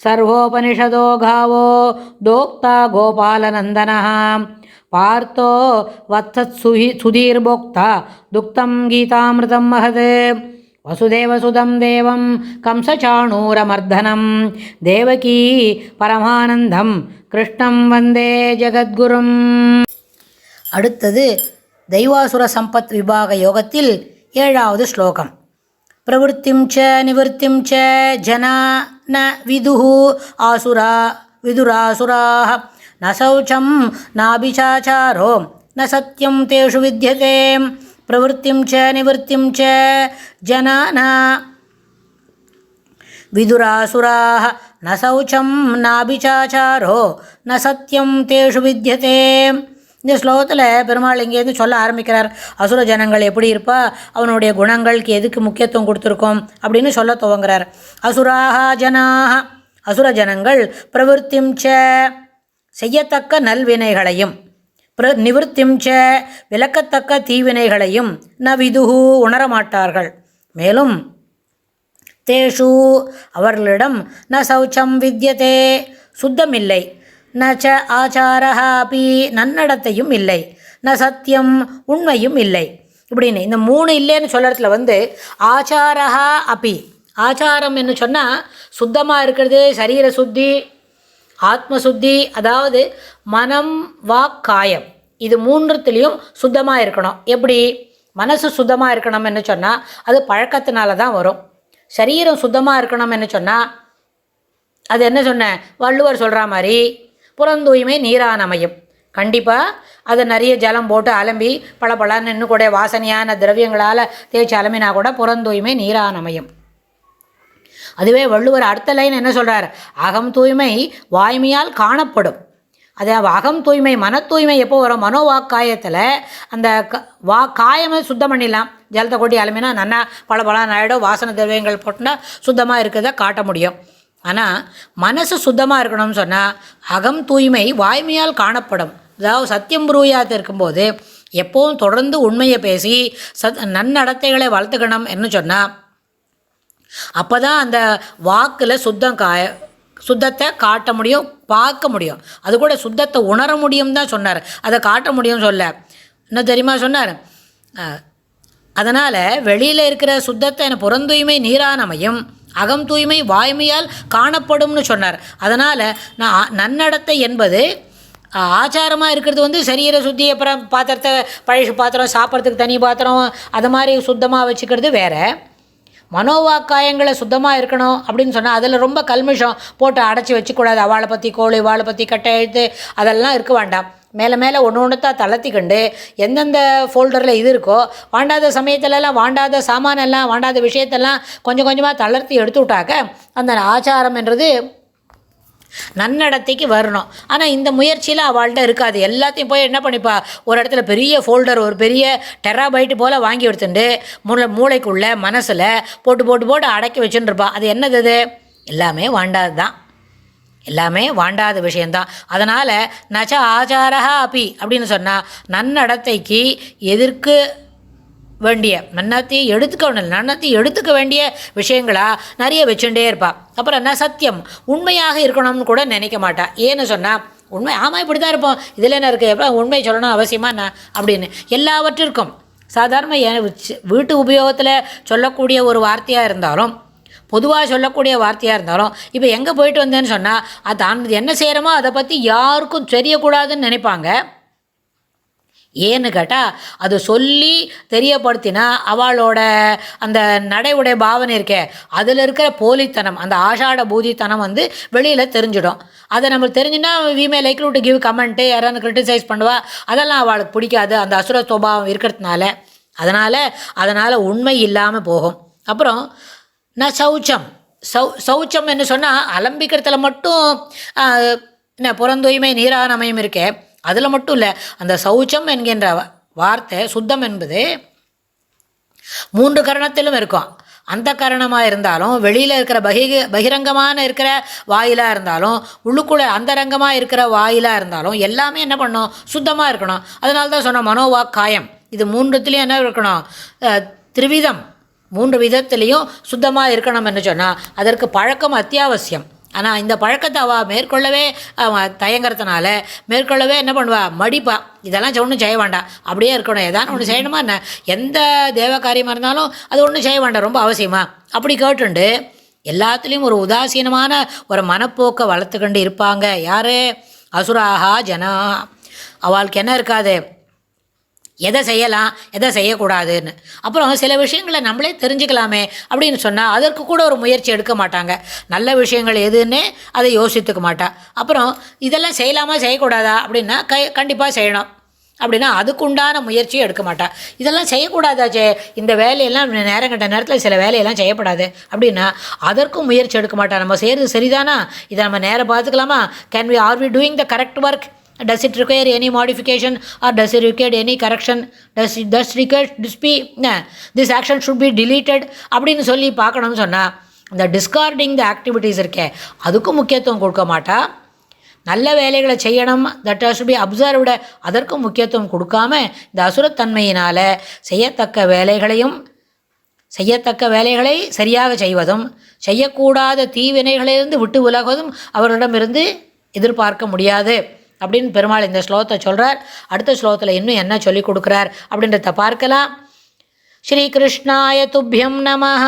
ಸರ್ವೋಪನಿಷದೋ ಗಾವೋ ದೋಕ್ತ ಗೋಪಾಲನಂದನ ಪಾರ್ಥೋ ವತ್ಸತ್ ಸುಹಿ ಸುಧೀರ್ಭೋಕ್ತ ದುಕ್ತಂ ಗೀತಾಮೃತಂ ಮಹದೇ ವಸುದೇವಸುಧಂ ದೇವಂ ಕಂಸಚಾಣೂರಮರ್ಧನಂ ದೇವಕೀ ಪರಮಾನಂದಂ கிருஷ்ணம் வந்தே ஜெகத்குரும் அடுத்தது தெய்வாசுர சம்பத் விபாக யோகத்தில் ஏழாவது ஸ்லோகம் பிரவருத்திம் ச நிவர்த்திம் ச ஜனா न विदुः आसुरा विदुरासुराः न शौचं नाभिचाचारो न सत्यं तेषु विद्यते प्रवृत्तिं च निवृत्तिं च जना न विदुरासुराः न शौचं नाभिचाचारो न सत्यं तेषु विद्यते இந்த ஸ்லோகத்தில் பெருமாள் இங்கேருந்து சொல்ல ஆரம்பிக்கிறார்? அசுர ஜனங்கள் எப்படி இருப்பா? அவனுடைய குணங்களுக்கு எதுக்கு முக்கியத்துவம் கொடுத்துருக்கோம்? அப்படின்னு சொல்ல துவங்குறார். அசுராக ஜனாக அசுர ஜனங்கள் பிரவருத்திம் ச. செய்யத்தக்க நல்வினைகளையும் பிர நிவர்த்திம் ச. விளக்கத்தக்க தீவினைகளையும் ந விதுகு உணரமாட்டார்கள். மேலும் தேஷு அவர்களிடம் ந சௌச்சம் வித்யதே. சுத்தமில்லை. ந ச ஆச்சாரः அப்பி நன்னடத்தையும் இல்லை. ந சத்தியம் உண்மையும் இல்லை. இப்படின்னு இந்த மூணு இல்லைன்னு சொல்கிறதுல வந்து ஆச்சாரஹா அப்பி ஆச்சாரம் என்று சொன்னால் சுத்தமாக இருக்கிறது சரீர சுத்தி ஆத்ம சுத்தி அதாவது மனம் வாக் காயம். இது மூன்றுத்துலேயும் சுத்தமாக இருக்கணும். எப்படி? மனசு சுத்தமாக இருக்கணும்னு சொன்னால் அது பழக்கத்தினால தான் வரும். சரீரம் சுத்தமாக இருக்கணும்னு சொன்னால் அது என்ன சொன்னேன் வள்ளுவர் சொல்கிற மாதிரி புறந்தூய்மை நீரானமையும் கண்டிப்பாக அதை நிறைய ஜலம் போட்டு அலம்பி பளபளன்னு இன்னும் கூட வாசனையான திரவியங்களால் தேய்ச்சி அலம்பினா கூட புறந்தூய்மை நீரானமையும் அதுவே வள்ளுவர் அடுத்த லைன் என்ன சொல்கிறார் அகம் தூய்மை வாய்மையால் காணப்படும். அது அகம் தூய்மை மன தூய்மை எப்போ வரும்? மனோவாக்காயத்தில் அந்த க வா காயமே சுத்தம் பண்ணிடலாம். ஜலத்தை கொட்டி அலமினா நன்னா பல பல ஆகிடும் வாசனை திரவியங்கள் போட்டுனா சுத்தமாக இருக்கிறத காட்ட முடியும். ஆனால் மனசு சுத்தமாக இருக்கணும்னு சொன்னால் அகம் தூய்மை வாய்மையால் காணப்படும். அதாவது சத்தியம் புரூயாத்து இருக்கும்போது எப்போவும் தொடர்ந்து உண்மையை பேசி சத் நன்னடத்தைகளை வளர்த்துக்கணும் என்ன சொன்னால் அப்போ தான் அந்த வாக்கில் சுத்தம் காய சுத்தத்தை காட்ட முடியும் பார்க்க முடியும். அது கூட சுத்தத்தை உணர முடியும் தான் சொன்னார். அதை காட்ட முடியும் சொல்ல. என்ன தெரியுமா சொன்னார்? அதனால் வெளியில் இருக்கிற சுத்தத்தை என புறந்தூய்மை நீரானமையும் அகம் தூய்மை வாய்மையால் காணப்படும்னு சொன்னார். அதனால் நான் நன்னடத்தை என்பது ஆச்சாரமாக இருக்கிறது வந்து சரீர சுத்தி அப்புறம் பாத்திரத்தை பழசு பாத்திரம் சாப்பிட்றதுக்கு தனி பாத்திரம் அது மாதிரி சுத்தமாக வச்சுக்கிறது வேறு. மனோவாக்காயங்களை சுத்தமாக இருக்கணும் அப்படின்னு சொன்னால் அதில் ரொம்ப கல்மிஷம் போட்டு அடைச்சி வச்சுக்கூடாது. அவளை பற்றி கோழி வாழை பற்றி கட்டை எழுத்து அதெல்லாம் இருக்க வேண்டாம். மேலே மேலே ஒன்று ஒன்று தான் தளர்த்திக்கண்டு எந்தெந்த ஃபோல்டரில் இது இருக்கோ வாண்டாத சமயத்துலலாம் வாண்டாத சாமானெல்லாம் வாண்டாத விஷயத்தெல்லாம் கொஞ்சம் கொஞ்சமாக தளர்த்தி எடுத்து விட்டாக்க அந்த ஆச்சாரம் என்றது நன்னடத்தைக்கு வரணும். ஆனால் இந்த முயற்சியில் அவள்கிட்ட இருக்காது. எல்லாத்தையும் போய் என்ன பண்ணிப்பா? ஒரு இடத்துல பெரிய ஃபோல்டர் ஒரு பெரிய டெராபைட்டு போல் வாங்கி எடுத்துட்டு மூளை மூளைக்குள்ளே மனசில் போட்டு போட்டு போட்டு அடக்கி வச்சுட்டுருப்பா அது என்னது எல்லாமே வாண்டாது தான் எல்லாமே வாண்டாத விஷயந்தான் அதனால் நச்ச ஆச்சாரா அப்பி அப்படின்னு சொன்னால் நன்னடத்தைக்கு எதிர்க்கு வேண்டிய நன்னத்தையும் எடுத்துக்க வேண்டிய நன்னத்தையும் எடுத்துக்க வேண்டிய விஷயங்களா நிறைய வச்சுட்டே இருப்பாள் அப்புறம் என்ன சத்தியம் உண்மையாக இருக்கணும்னு கூட நினைக்க மாட்டாள் ஏன்னு சொன்னால் உண்மை ஆமாம் இப்படி தான் இருப்போம். இதில் என்ன இருக்குது எப்போ உண்மை சொல்லணும் அவசியமாக என்ன? அப்படின்னு. எல்லாவற்றிற்கும். சாதாரண வீட்டு உபயோகத்தில் சொல்லக்கூடிய ஒரு வார்த்தையாக இருந்தாலும் பொதுவாக சொல்லக்கூடிய வார்த்தையாக இருந்தாலும் இப்போ எங்கே போயிட்டு வந்தேன்னு சொன்னால் அது தான் என்ன செய்கிறோமோ அதை பற்றி யாருக்கும் தெரியக்கூடாதுன்னு நினைப்பாங்க. ஏன்னு கேட்டால் அது சொல்லி தெரியப்படுத்தினா அவளோட அந்த நடை உடை பாவனை இருக்கே அதில் இருக்கிற போலித்தனம் அந்த ஆஷாட பூதித்தனம் வந்து வெளியில் தெரிஞ்சிடும். அதை நம்மளுக்கு தெரிஞ்சுன்னா we may may like to give comment யாராவது கிரிட்டிசைஸ் பண்ணுவா அதெல்லாம் அவளுக்கு பிடிக்காது. அந்த அசுர சுபாவம் இருக்கிறதுனால. அதனால் அதனால் உண்மை இல்லாமல் போகும். அப்புறம் ந சௌச்சம். சௌ சௌச்சம் என்று சொன்னால் அலம்பிக்கிறதுல மட்டும் என்ன புறந்தூய்மை நீரானமையும் இருக்கே. அதில் மட்டும் இல்லை அந்த சௌச்சம் என்கின்ற வார்த்தை சுத்தம் என்பது மூன்று கரணத்திலும் இருக்கும். அந்த கரணமாக இருந்தாலும் வெளியில் இருக்கிற பகிக பகிரங்கமான இருக்கிற வாயிலாக இருந்தாலும் உள்ளுக்குள்ளே அந்தரங்கமாக இருக்கிற வாயிலாக இருந்தாலும் எல்லாமே என்ன பண்ணணும் சுத்தமாக இருக்கணும். அதனால தான் சொன்னோம் மனோவாக் காயம் இது மூன்றுத்துலேயும் என்ன இருக்கணும்? திரிவிதம். மூன்று விதத்துலேயும் சுத்தமாக இருக்கணும் என்று சொன்னால் அதற்கு பழக்கம் அத்தியாவசியம். ஆனால் இந்த பழக்கத்தை அவள் மேற்கொள்ளவே அவன் தயங்குறதுனால மேற்கொள்ளவே என்ன பண்ணுவா? மடிப்பா. இதெல்லாம் ஒன்றும் செய்ய வேண்டாம். அப்படியே இருக்கணும். ஏதாவது ஒன்று செய்யணுமா என்ன? எந்த தேவ காரியமாக இருந்தாலும் அது ஒன்றும் செய்ய வேண்டாம். ரொம்ப அவசியமா? அப்படி கேட்டுண்டு எல்லாத்துலேயும் ஒரு உதாசீனமான ஒரு மனப்போக்கை வளர்த்துக்கொண்டு இருப்பாங்க. யார்? அசுராகா ஜனா. அவளுக்கு என்ன இருக்காது? எதை செய்யலாம் எதை செய்யக்கூடாதுன்னு. அப்புறம் சில விஷயங்களை நம்மளே தெரிஞ்சுக்கலாமே அப்படின்னு சொன்னால் அதற்கு கூட ஒரு முயற்சி எடுக்க மாட்டாங்க. நல்ல விஷயங்கள் எதுன்னு அதை யோசித்துக்க மாட்டா. அப்புறம் இதெல்லாம் செய்யலாமா செய்யக்கூடாதா அப்படின்னா க கண்டிப்பாக செய்யணும். அப்படின்னா அதுக்குண்டான முயற்சியும் எடுக்க மாட்டா. இதெல்லாம் செய்யக்கூடாதாச்சே இந்த வேலையெல்லாம் நேரம் கட்ட நேரத்தில் சில வேலையெல்லாம் செய்யப்படாது அப்படின்னா அதற்கும் முயற்சி எடுக்க மாட்டா. நம்ம செய்கிறது சரிதானா? இதை நம்ம நேரம் பார்த்துக்கலாமா? Can we are we doing the correct work does it require any modification or does it require any correction? Does it does require this be nah, this action should be deleted அப்படின்னு சொல்லி பார்க்கணும்னு சொன்னால் இந்த discarding த activities இருக்கே அதுக்கும் முக்கியத்துவம் கொடுக்க மாட்டா. நல்ல வேலைகளை செய்யணும் தட் ஹாஸ் பி அப்சர்வ்டு அதற்கும் முக்கியத்துவம் கொடுக்காம இந்த அசுரத்தன்மையினால் செய்யத்தக்க வேலைகளையும் செய்யத்தக்க வேலைகளை சரியாக செய்வதும் செய்யக்கூடாத தீவினைகளிலிருந்து விட்டு விலகுவதும் அவர்களிடமிருந்து எதிர்பார்க்க முடியாது. அப்படின்னு பெருமாள் இந்த ஸ்லோகத்தை சொல்கிறார் அடுத்த ஸ்லோகத்தில் இன்னும் என்ன சொல்லி கொடுக்குறார் அப்படின்றத பார்க்கலாம். ஸ்ரீ கிருஷ்ணாய துப்பியம் நமஹ.